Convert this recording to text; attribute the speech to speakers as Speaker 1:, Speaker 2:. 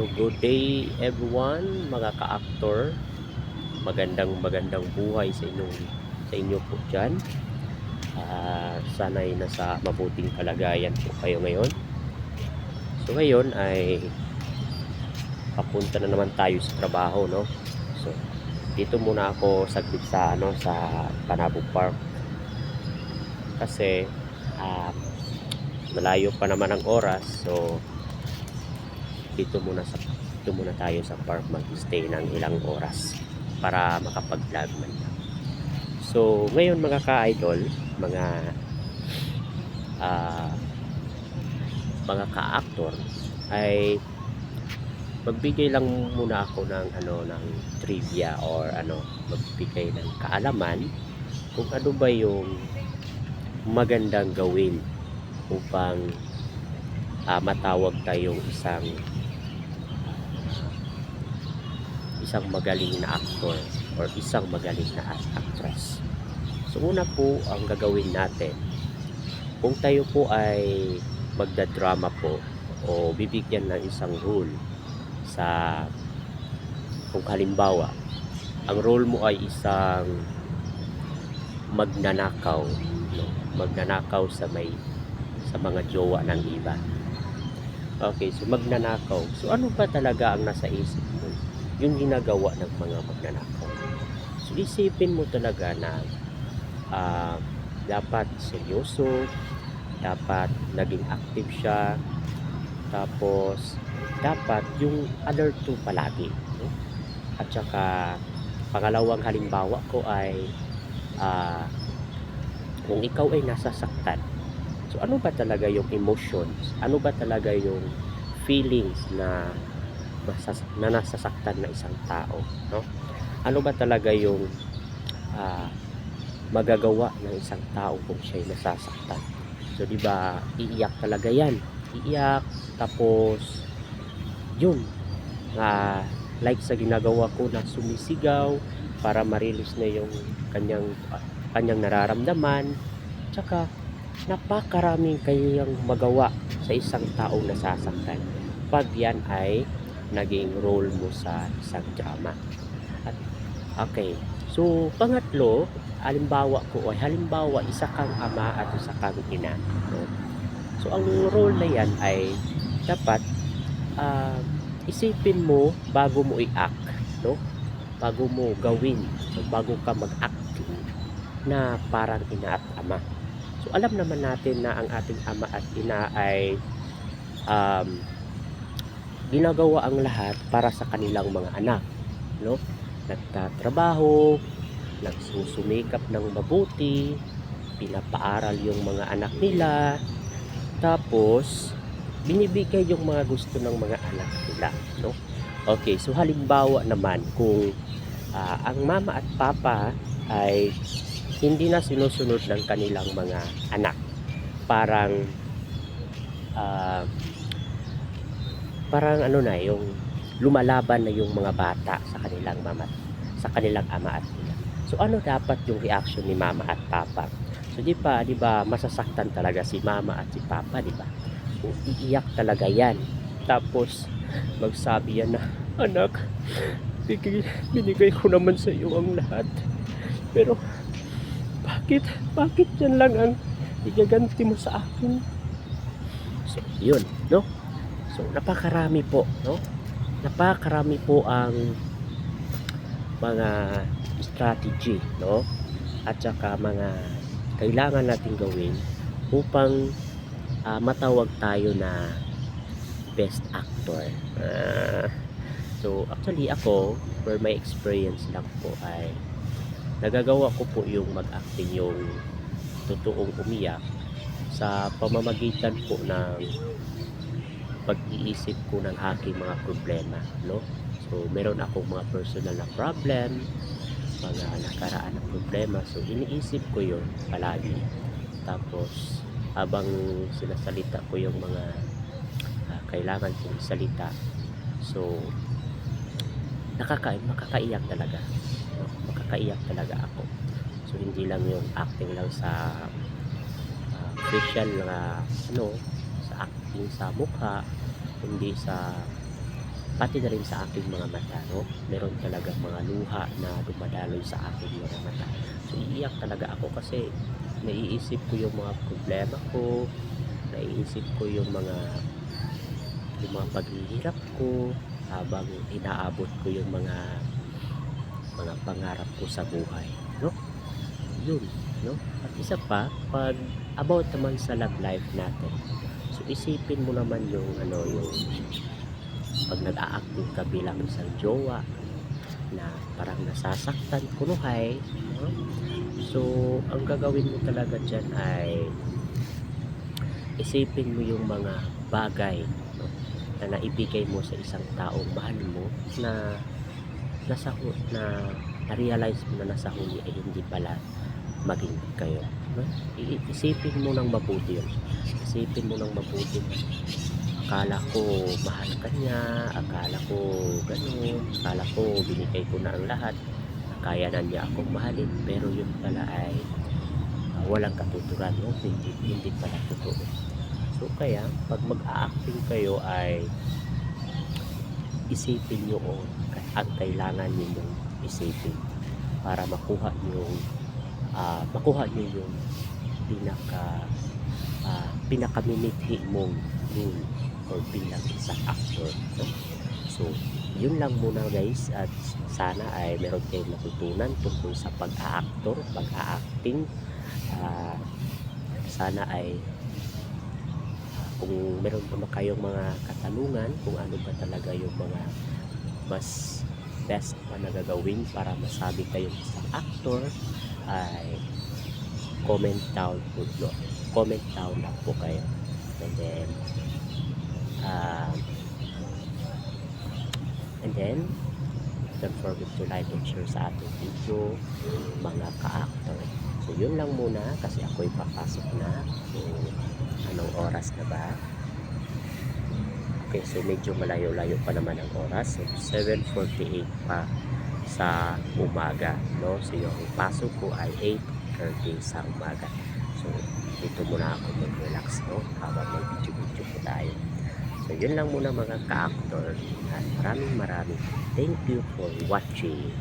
Speaker 1: So good day everyone, mga ka-actor. Magandang magandang buhay sa inyong sa inyo po diyan. Ah, sana'y nasa mabuting kalagayan po kayo ngayon. So ngayon ay papunta na naman tayo sa trabaho, no? So dito muna ako saglit sa ano sa Panabo Park. Kasi ah, malayo pa naman ang oras, so dito muna sa dito muna tayo sa park mag-stay ng ilang oras para makapag-vlog man lang. So, ngayon mga ka-idol, mga ah, mga ka-actor ay magbigay lang muna ako ng ano ng trivia or ano magbigay ng kaalaman kung ano ba yung magandang gawin upang ah, matawag tayong isang isang magaling na actor or isang magaling na act- actress. So una po ang gagawin natin kung tayo po ay magdadrama po o bibigyan ng isang role sa kung halimbawa ang role mo ay isang magnanakaw no? magnanakaw sa may sa mga jowa ng iba okay so magnanakaw so ano ba talaga ang nasa isip yung ginagawa ng mga magnanakaw so isipin mo talaga na ah, dapat seryoso dapat naging active siya tapos dapat yung alert to palagi no? at saka pangalawang halimbawa ko ay ah, kung ikaw ay nasasaktan so ano ba talaga yung emotions ano ba talaga yung feelings na na nasasaktan na isang tao no? Ano ba talaga yung ah, magagawa ng isang tao kung siya ay nasasaktan? So di ba iiyak talaga yan. Iiyak tapos yun ah, like sa ginagawa ko na sumisigaw para ma-release na yung kanyang ah, kanyang nararamdaman. Tsaka napakaraming kayang magawa sa isang taong nasasaktan. Pag yan ay naging role mo sa isang drama. At okay. So pangatlo halimbawa ko ay halimbawa isa kang ama at isa kang ina no? so ang role na yan ay dapat ah, isipin mo bago mo i-act no? Bago mo gawin o bago ka mag-acting na parang ina at ama. So alam naman natin na ang ating ama at ina ay um, ginagawa ang lahat para sa kanilang mga anak no? Nagtatrabaho nagsusumikap ng mabuti pinapaaral yung mga anak nila tapos binibigay yung mga gusto ng mga anak nila no? Okay so halimbawa naman kung ah, ang mama at papa ay hindi na sinusunod ng kanilang mga anak parang ah, parang ano na yung lumalaban na yung mga bata sa kanilang mama sa kanilang ama at ina. So ano dapat yung reaction ni mama at papa? So di ba di ba masasaktan talaga si mama at si papa di ba? So, iiyak talaga yan. Tapos magsabi yan na anak bigay, binigay ko naman sa iyo ang lahat. Pero bakit bakit yan lang ang igaganti mo sa akin? So yun no so napakarami po no? Napakarami po ang mga strategy no? At saka mga kailangan nating gawin upang ah, matawag tayo na best actor. Ah, so actually ako for my experience lang po ay nagagawa ko po yung mag-acting yung totoong umiyak sa pamamagitan po ng pag-iisip ko ng aking mga problema no? So meron akong mga personal na problem mga nakaraan na problema. So iniisip ko yun palagi. Tapos habang sinasalita ko yung mga ah, kailangan kong salita so nakaka makakaiyak talaga no? makakaiyak talaga ako. So hindi lang yung acting lang sa ah, facial na ano sa acting sa mukha hindi sa pati na rin sa aking mga mata, no? Meron talaga mga luha na dumadaloy sa aking mga mata. So, iiyak talaga ako kasi naiisip ko yung mga problema ko, naiisip ko yung mga yung mga paghihirap ko habang inaabot ko yung mga mga pangarap ko sa buhay, no? Yun, no? At isa pa, pag about naman sa love life natin, so isipin mo naman yung ano, yung pag nag-a-acting ka bilang isang jowa na parang nasasaktan kunuhay no? so ang gagawin mo talaga dyan ay isipin mo yung mga bagay no? na naibigay mo sa isang taong mahal mo na nasa na na-realize mo na nasa huli ay hindi pala maging kayo no? Isipin mo ng mabuti yun isipin mo ng mabuti akala ko mahal ka niya akala ko gano'n akala ko binigay ko na ang lahat kaya na niya akong mahalin pero yun pala ay ah, walang katuturan no? hindi, hindi pala totoo so kaya pag mag-a-acting kayo ay isipin nyo o ang kailangan ninyong isipin para makuha yung ah, makuha nyo yung pinaka uh, pinakaminithi mong role or bilang isang actor no? so yun lang muna guys at sana ay meron kayong natutunan tungkol sa pag-a-actor pag-a-acting Ah, sana ay ah, kung meron pa kayong mga katanungan kung ano ba talaga yung mga mas best na gagawin para masabi kayong isang actor ay comment down po no? comment down lang po kayo. And then um, and then don't forget to like and share sa ating video mga ka-actor. So yun lang muna kasi ako'y papasok na so anong oras na ba. Okay so medyo malayo-layo pa naman ang oras. So 7.48 pa sa umaga no? So yung pasok ko ay 8.30 sa umaga. So dito muna ako mag-relax no? Habang mag-video-video po tayo. So yun lang muna mga ka-actor. At maraming maraming thank you for watching